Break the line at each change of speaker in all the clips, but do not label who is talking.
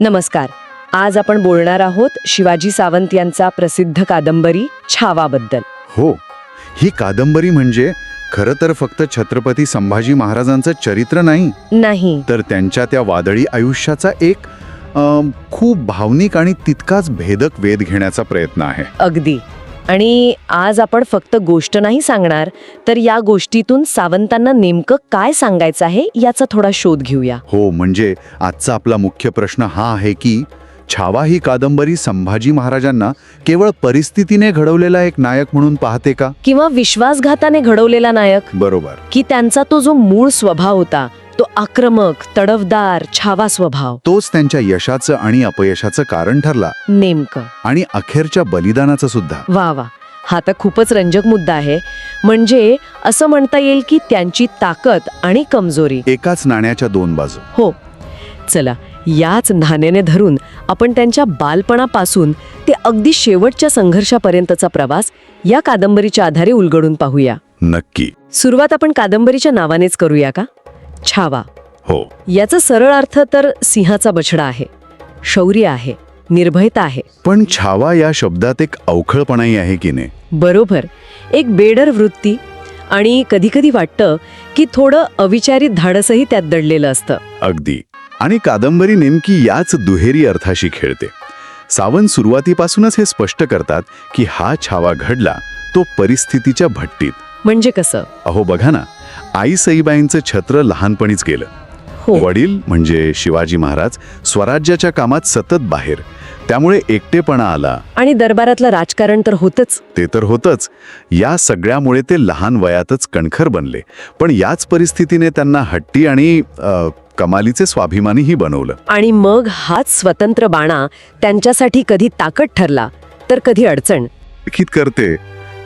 नमस्कार. आज आपण बोलणार आहोत शिवाजी सावंत यांचा प्रसिद्ध कादंबरी छावाबद्दल.
हो ही कादंबरी म्हणजे खरं तर फक्त छत्रपती संभाजी महाराजांचं चरित्र नाही
नाही.
तर त्यांच्या त्या वादळी आयुष्याचा एक अम, खूप भावनिक आणि तितकाच भेदक वेध घेण्याचा प्रयत्न आहे.
अगदी. आणि आज आपण फक्त गोष्ट नाही सांगणार तर या गोष्टीतून सावंतांना नेमकं काय सांगायचं आहे याचा थोडा शोध घेऊया.
हो म्हणजे आजचा आपला मुख्य प्रश्न हा आहे की छावा ही कादंबरी संभाजी महाराजांना केवळ परिस्थितीने घडवलेला एक नायक म्हणून पाहते का?
किंवा विश्वासघाताने घडवलेला नायक?
बरोबर.
की त्यांचा तो जो मूळ स्वभाव होता तो आक्रमक तडफदार छावा स्वभाव.
तोच त्यांच्या यशाचं आणि अपयशाचं कारण ठरला.
नेमकं.
आणि अखेरच्या बलिदानाचं सुद्धा.
वा वा. हा तर खूपच रंजक मुद्दा आहे. म्हणजे असं म्हणता येईल की त्यांची ताकद आणि कमजोरी.
एकाच नाण्याच्या दोन बाजू.
हो. चला याच नाण्याने धरून आपण त्यांच्या बालपणापासून ते अगदी शेवटच्या संघर्षापर्यंतचा प्रवास या कादंबरीच्या आधारे उलगडून पाहूया.
नक्की.
सुरुवात आपण कादंबरीच्या नावानेच करूया का? छावा.
हो.
याचा सरळ अर्थ तर सिंहाचा बछडा आहे शौर्य आहे निर्भयता आहे.
पण छावा या शब्दात एक अवखळपणाही आहे की नाही?
बरोबर. एक बेडर वृत्ती आणि कधीकधी वाटतं की थोडं अविचारित धाडसही त्यात दडलेलं असतं.
अगदी. आणि कादंबरी नेमकी याच दुहेरी अर्थाशी खेळते. सावंत सुरुवातीपासूनच हे स्पष्ट करतात की हा छावा घडला तो परिस्थितीच्या भट्टीत.
म्हणजे कसं?
अहो बघा ना. आई सईबाईंचं छत्र लहानपणीच गेलं.
हो.
वडील म्हणजे शिवाजी महाराज स्वराज्याच्या कामात सतत बाहेर. त्यामुळे एकटेपणा आला.
आणि दरबारातलं राजकारण तर होतच.
ते तर होतच. या सगळ्यामुळे ते लहान वयातच कणखर बनले. पण याच परिस्थितीने त्यांना हट्टी आणि अ, कमालीचे स्वाभिमानीही बनवलं.
आणि मग हाच स्वतंत्र बाणा त्यांच्यासाठी कधी ताकद ठरला तर कधी अडचण.
लिखित करते.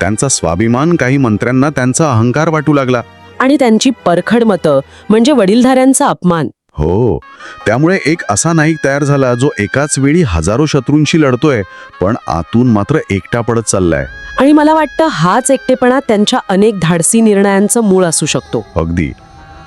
त्यांचा स्वाभिमान काही मंत्र्यांना त्यांचा अहंकार वाटू लागला.
आणि त्यांची परखड मतं म्हणजे वडीलधाऱ्यांचा अपमान.
हो. त्यामुळे एक असा नाईक तयार झाला जो एकाच वेळी हजारो शत्रूंशी लढतोय पण आतून मात्र एकटा पडत चाललाय.
आणि मला वाटतं हाच एकटेपणा त्यांच्या अनेक धाडसी निर्णयांचं मूळ असू शकतो.
अगदी.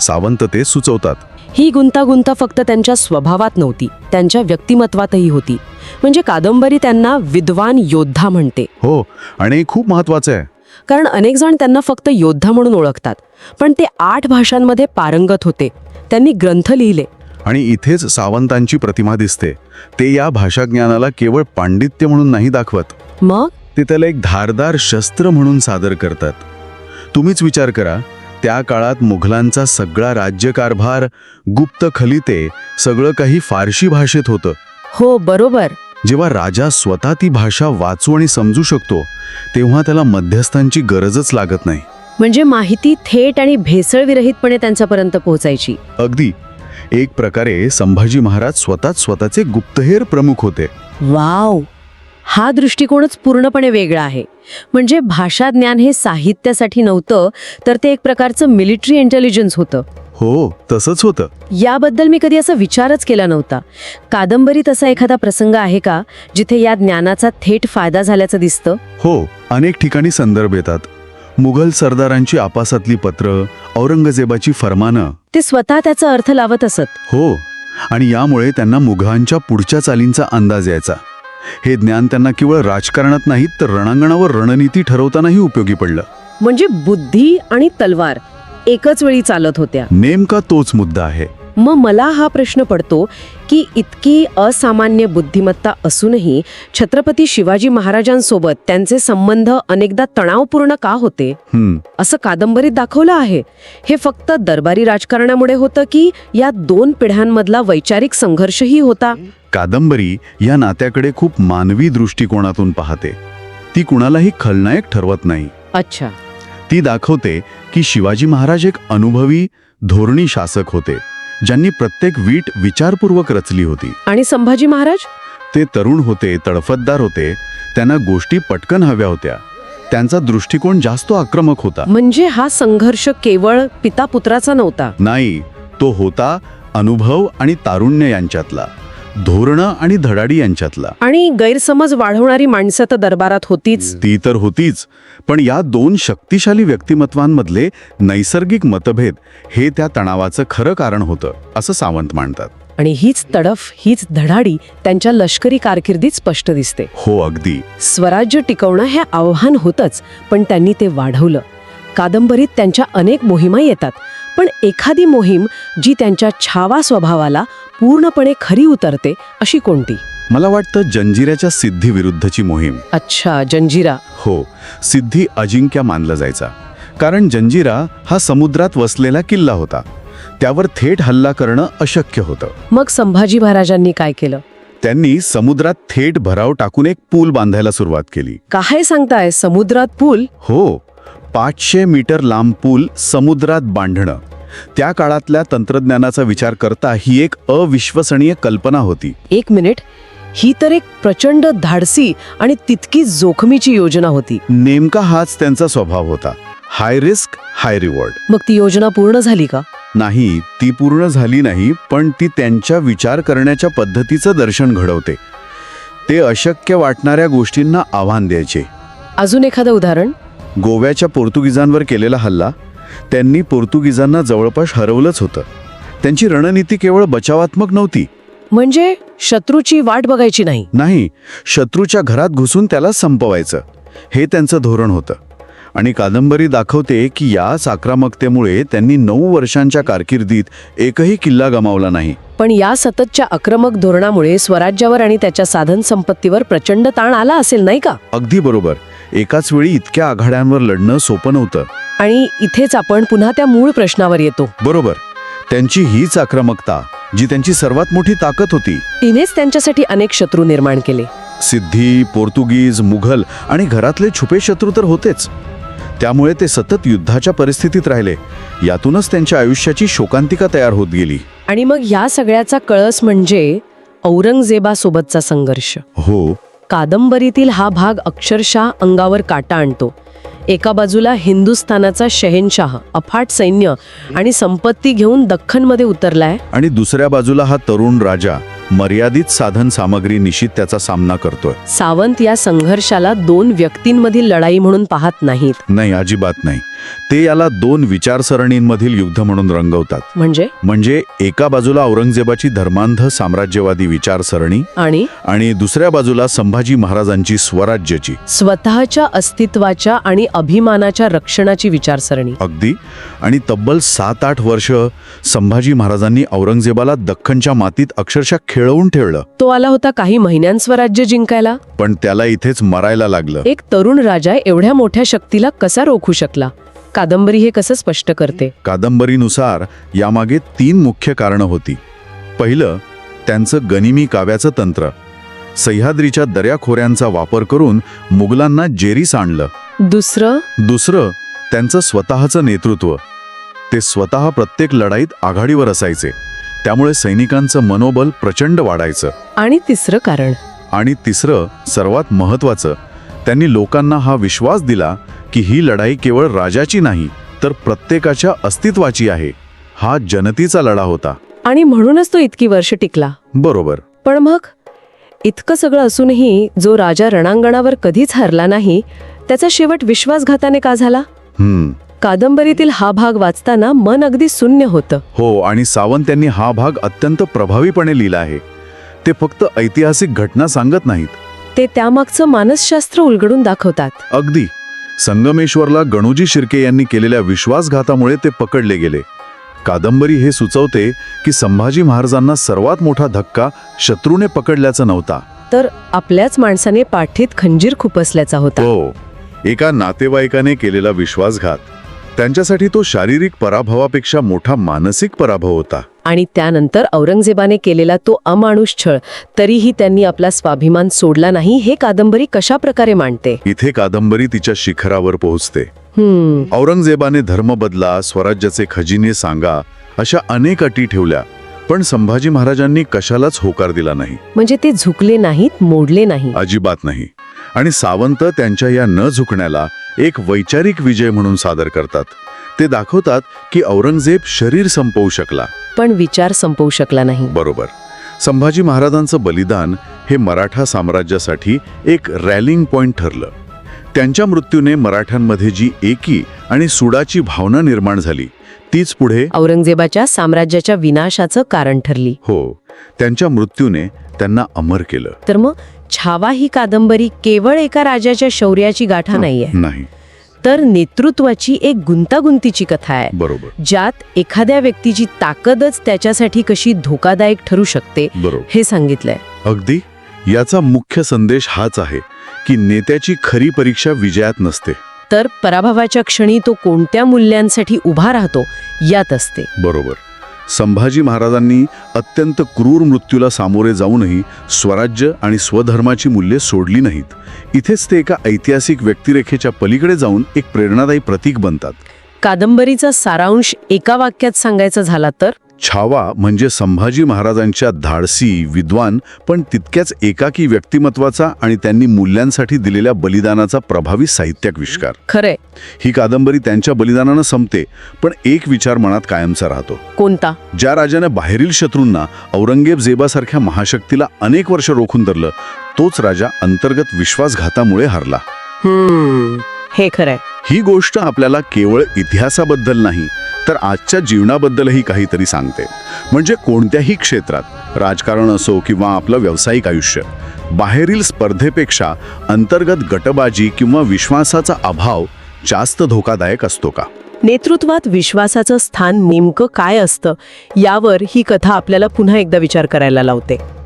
सावंत ते सुचवतात.
ही गुंतागुंता फक्त त्यांच्या स्वभावात नव्हती त्यांच्या व्यक्तिमत्वातही होती. म्हणजे कादंबरी त्यांना विद्वान योद्धा म्हणते.
हो आणि खूप महत्वाचं आहे.
कारण अनेक जण त्यांना फक्त योद्धा म्हणून ओळखतात. पण ते आठ भाषांमध्ये पारंगत होते. त्यांनी ग्रंथ लिहिले.
आणि इथेच सावंतांची प्रतिमा दिसते. ते या भाषाज्ञानाला केवळ पांडित्य म्हणून नाही दाखवत.
मग?
ते त्याला एक धारदार शस्त्र म्हणून सादर करतात. तुम्हीच विचार करा त्या काळात मुघलांचा सगळा राज्यकारभार गुप्त खलिते सगळं काही फारशी भाषेत होतं.
हो बरोबर.
जेव्हा राजा स्वतः ती भाषा वाचू आणि समजू शकतो तेव्हा त्याला मध्यस्थांची गरजच लागत नाही.
म्हणजे माहिती थेट आणि भेसळविरहितपणे त्यांच्यापर्यंत पोहोचायची.
अगदी. एक प्रकारे संभाजी महाराज स्वतःच स्वतःचे गुप्तहेर प्रमुख होते.
वाव! हा दृष्टिकोनच पूर्णपणे वेगळा आहे. म्हणजे भाषा ज्ञान हे साहित्यासाठी नव्हतं तर ते एक प्रकारचं मिलिटरी इंटेलिजन्स होतं.
हो तसंच होतं.
याबद्दल मी कधी असा विचारच केला नव्हता. कादंबरीत असा एखादा प्रसंग आहे का जिथे या ज्ञानाचा थेट फायदा झाल्याचं दिसतं?
हो अनेक ठिकाणी संदर्भ येतात. मुघल सरदारांची आपासातली पत्र औरंगजेबाची फरमानं.
ते स्वतः त्याचा अर्थ लावत असत.
हो आणि यामुळे त्यांना मुघलांच्या पुढच्या चालींचा अंदाज यायचा. हे ज्ञान त्यांना केवळ राजकारणात नाहीत तर रणांगणावर रणनीती ठरवतानाही उपयोगी पडलं.
म्हणजे बुद्धी आणि तलवार एकच वेळी चालत होत्या.
नेमका तोच मुद्दा आहे.
मग मला हा प्रश्न पडतो की इतकी असामान्य बुद्धिमत्ता असूनही छत्रपती शिवाजी महाराजांसोबत त्यांचे संबंध अनेकदा तणावपूर्ण का होते? असं कादंबरीत दाखवलं आहे. हे फक्त दरबारी राजकारणामुळे होतं की या दोन पिढ्यांमधला वैचारिक संघर्षही होता?
कादंबरी या नात्याकडे खूप मानवी दृष्टिकोनातून पाहते. ती कुणालाही खलनायक ठरवत नाही.
अच्छा.
ती दाखवते की शिवाजी महाराज एक अनुभवी धोरणी शासक होते ज्यांनी प्रत्येक वीट विचारपूर्वक रचली होती.
आणि संभाजी महाराज?
ते तरुण होते तडफतदार होते त्यांना गोष्टी पटकन हव्या होत्या. त्यांचा दृष्टिकोन जास्त आक्रमक होता.
म्हणजे हा संघर्ष केवळ पिता पुत्राचा नव्हता?
नाही तो होता अनुभव आणि तारुण्य यांच्यातला. धोरणं आणि धडाडी यांच्यातला.
आणि गैरसमज वाढवणारी माणसं तर दरबारात होतीच.
ती तर होतीच. पण या दोन शक्तिशाली व्यक्तिमत्वांमधले नैसर्गिक मतभेद हे त्या तणावाचं खरं कारण होतं असं सावंत मांडतात
आणि हीच तडफ हीच धडाडी त्यांच्या लष्करी कारकिर्दीत स्पष्ट दिसते.
हो अगदी.
स्वराज्य टिकवणं हे आव्हान होतंच पण त्यांनी ते वाढवलं. कादंबरीत त्यांच्या अनेक मोहिमा येतात. पण एखादी मोहीम जी त्यांच्या छावा स्वभावाला पूर्णपणे खरी उतरते अशी कोणती?
मला वाटतं जंजिऱ्याच्या सिद्धीविरुद्धची मोहीम.
अच्छा जंजिरा.
हो सिद्धी अजिंक्य मानला जायचा. कारण जंजिरा हा समुद्रात वसलेला किल्ला होता. त्यावर थेट हल्ला करणं अशक्य होतं.
मग संभाजी महाराजांनी काय केलं?
त्यांनी समुद्रात थेट भराव टाकून एक पूल बांधायला सुरुवात केली.
काय सांगताय समुद्रात पूल?
हो पाचशे मीटर लांब पूल समुद्रात बांधणं. त्या काळातल्या तंत्रज्ञानाचा विचार करता ही एक अविश्वसनीय कल्पना होती.
एक मिनिट. ही तर एक प्रचंड धाडसी आणि तितकी जोखमीची योजना होती.
नेमका हाच त्यांचा स्वभाव होता. High risk high reward.
मग ती योजना पूर्ण झाली का?
नाही ती पूर्ण झाली नाही पण ती त्यांच्या विचार करण्याच्या पद्धतीचं दर्शन घडवते. ते अशक्य वाटणाऱ्या गोष्टींना आव्हान द्यायचे.
अजून एखादं उदाहरण?
गोव्याच्या पोर्तुगीजांवर केलेला हल्ला त्यांनी पोर्तुगीजांना जवळपास हरवलंच होतं. त्यांची रणनीती केवळ बचावात्मक नव्हती.
म्हणजे शत्रूची वाट बघायची नाही.
नाही शत्रूच्या घरात घुसून त्याला संपवायचं. हे त्यांचं धोरण होतं. आणि कादंबरी दाखवते की याच आक्रमकतेमुळे त्यांनी नऊ वर्षांच्या कारकिर्दीत एकही किल्ला गमावला नाही.
पण या सततच्या आक्रमक धोरणामुळे स्वराज्यावर आणि त्याच्या साधन संपत्तीवर प्रचंड ताण आला असेल नाही का?
अगदी बरोबर. एकाच वेळी इतक्या आघाड्यांवर लढणं सोपं नव्हतं.
आणि इथेच आपण पुन्हा त्या मूळ प्रश्नावर येतो.
बरोबर. त्यांची हीच आक्रमकता जी त्यांची सर्वात मोठी ताकद होती.
तिनेच त्यांच्यासाठी अनेक शत्रू निर्माण केले.
सिद्धी पोर्तुगीज मुघल आणि घरातले छुपे शत्रू तर होतेच. त्यामुळे ते सतत युद्धाच्या परिस्थितीत राहिले. यातूनच त्यांच्या आयुष्याची शोकांतिका तयार होत गेली.
आणि मग ह्या सगळ्याचा कळस म्हणजे औरंगजेबासोबतचा संघर्ष.
हो.
कादंबरीतील हा भाग अक्षरशः अंगावर काटा आणतो. एका बाजूला हिंदुस्थानाचा शहेनशाह अफाट सैन्य आणि संपत्ती घेऊन दख्खनमध्ये उतरलाय.
आणि दुसऱ्या बाजूला हा तरुण राजा मर्यादित साधन सामग्री निशित त्याचा सामना करतोय.
सावंत या संघर्षाला दोन व्यक्तींमधील लढाई म्हणून पाहत नाहीत.
नाही अजिबात नाही. ते याला दोन विचारसरणींमधील युद्ध म्हणून रंगवतात.
म्हणजे?
म्हणजे एका बाजूला औरंगजेबाची धर्मांध साम्राज्यवादी विचारसरणी
आणि?
आणि दुसऱ्या बाजूला संभाजी महाराजांची स्वराज्याची.
स्वतःच्या अस्तित्वाच्या आणि अभिमानाच्या रक्षणाची विचारसरणी.
अगदी. आणि तब्बल सात आठ वर्ष संभाजी महाराजांनी औरंगजेबाला दख्खनच्या मातीत अक्षरशः खेळवून ठेवलं.
तो आला होता काही महिन्यां स्वराज्य जिंकायला.
पण त्याला इथेच मरायला लागलं.
एक तरुण राजा एवढ्या मोठ्या शक्तीला कसा रोखू शकला? कादंबरी हे कसं स्पष्ट करते?
कादंबरीनुसार यामागे तीन मुख्य कारणं होती. पहिलं त्यांचं गनिमी काव्याचं तंत्र. सह्याद्रीच्या दर्याखोऱ्यांचा वापर करून मुघलांना जेरीस आणलं.
दुसरं?
दुसरं त्यांचं स्वतःचं नेतृत्व. ते स्वतः प्रत्येक लढाईत आघाडीवर असायचे. त्यामुळे सैनिकांचं मनोबल प्रचंड वाढायचं.
आणि तिसरं कारण?
आणि तिसरं सर्वात महत्त्वाचं त्यांनी लोकांना हा विश्वास दिला की ही लढाई केवळ राजाची नाही तर प्रत्येकाच्या अस्तित्वाची आहे. हा जनतेचा लढा होता.
आणि म्हणूनच तो इतकी वर्ष टिकला.
बरोबर.
पण मग? इतकं सगळं असूनही जो राजा रणांगणावर कधीच हरला नाही त्याचा शेवट विश्वासघाताने का झाला?
हम्म.
कादंबरीतील हा भाग वाचताना मन अगदी शून्य होतं.
हो आणि सावंत यांनी हा भाग अत्यंत प्रभावीपणे लिहिला आहे. ते फक्त ऐतिहासिक घटना सांगत नाहीत.
ते त्यामागचं मानसशास्त्र उलगडून दाखवतात.
अगदी. संगमेश्वरला गणोजी शिर्के यांनी केलेल्या विश्वासघातामुळे ते पकडले गेले. कादंबरी हे सुचवते की संभाजी महाराजांना सर्वात मोठा धक्का शत्रूने पकडल्याचा नव्हता.
तर आपल्याच माणसाने पाठीत खंजीर खुपसल्याचा होता.
हो एका नातेवाईकाने केलेला विश्वासघात. त्यांच्यासाठी तो शारीरिक पराभवापेक्षा मोठा मानसिक पराभव होता.
आणि त्यानंतर औरंगजेबाने केलेला तो अमानुष छळ तरीही त्यांनी आपला स्वाभिमान सोडला नाही हे कादंबरी कशा प्रकारे मांडते?
इथे कादंबरी तिच्या शिखरावर पोहोचते.
हम्म.
औरंगजेबाने धर्म बदला स्वराज्याचे खजिने सांगा अशा अनेक अटी ठेवल्या पण संभाजी महाराजांनी कशालाच होकार दिला नाही.
म्हणजे ते झुकले नाहीत मोडले नाही.
अजिबात नाही. आणि सावंत त्यांच्या या न झुकण्याला एक वैचारिक विजय म्हणून सादर करतात. ते दाखवतात की औरंगजेब शरीर संपवू शकला.
पण विचार संपवू शकला नाही.
बरोबर. संभाजी महाराजांचं बलिदान हे मराठा साम्राज्यासाठी एक रॅलिंग पॉइंट ठरलं. त्यांच्या मृत्यूने मराठ्यांमध्ये जी एकी आणि सुडाची भावना निर्माण झाली तीच पुढे
औरंगजेबाच्या साम्राज्याच्या विनाशाचं कारण ठरली.
हो त्यांच्या मृत्यूने त्यांना अमर केलं.
तर मग छावा ही कादंबरी केवळ एका राजाच्या शौर्याची गाठा नाहीये.
नाही.
तर नेतृत्वाची एक गुंतागुंतीची कथा आहे.
बरोबर.
ज्यात एखाद्या व्यक्तीची ताकदच त्याच्यासाठी कशी धोकादायक ठरू शकते
बरोबर.
हे सांगितलंय.
अगदी. याचा मुख्य संदेश हाच आहे की नेत्याची खरी परीक्षा विजयात नसते.
तर पराभवाच्या क्षणी तो कोणत्या मूल्यांसाठी उभा राहतो यात असते.
बरोबर. संभाजी महाराजांनी अत्यंत क्रूर मृत्यूला सामोरे जाऊनही स्वराज्य आणि स्वधर्माची मूल्ये सोडली नाहीत. इथेच ते एका ऐतिहासिक व्यक्तिरेखेच्या पलीकडे जाऊन एक प्रेरणादायी प्रतीक बनतात.
कादंबरीचा सारांश एका वाक्यात सांगायचा झाला तर?
छावा म्हणजे संभाजी महाराजांच्या धाडसी विद्वान पण तितक्याच एकाकी व्यक्तिमत्वाचा आणि त्यांनी मूल्यांसाठी दिलेल्या बलिदानाचा प्रभावी साहित्याविष्कार
खरंय.
ही कादंबरी त्यांच्या बलिदानानं संपते पण एक विचार मनात कायमचा राहतो.
कोणता?
ज्या राजाने बाहेरील शत्रूंना औरंगजेब जेबासारख्या महाशक्तीला अनेक वर्ष रोखून धरलं तोच राजा अंतर्गत विश्वासघातामुळे हरला.
हे खरंय.
ही गोष्ट आपल्याला केवळ इतिहासाबद्दल नाही तर आजच्या जीवनाबद्दलही काहीतरी सांगते. म्हणजे कोणत्याही क्षेत्रात राजकारण असो किंवा आपलं व्यावसायिक आयुष्य बाहेरील स्पर्धेपेक्षा अंतर्गत गटबाजी किंवा विश्वासाचा अभाव जास्त धोकादायक असतो का?
नेतृत्वात विश्वासाचं स्थान नेमकं काय असतं? यावर ही कथा आपल्याला पुन्हा एकदा विचार करायला लावते.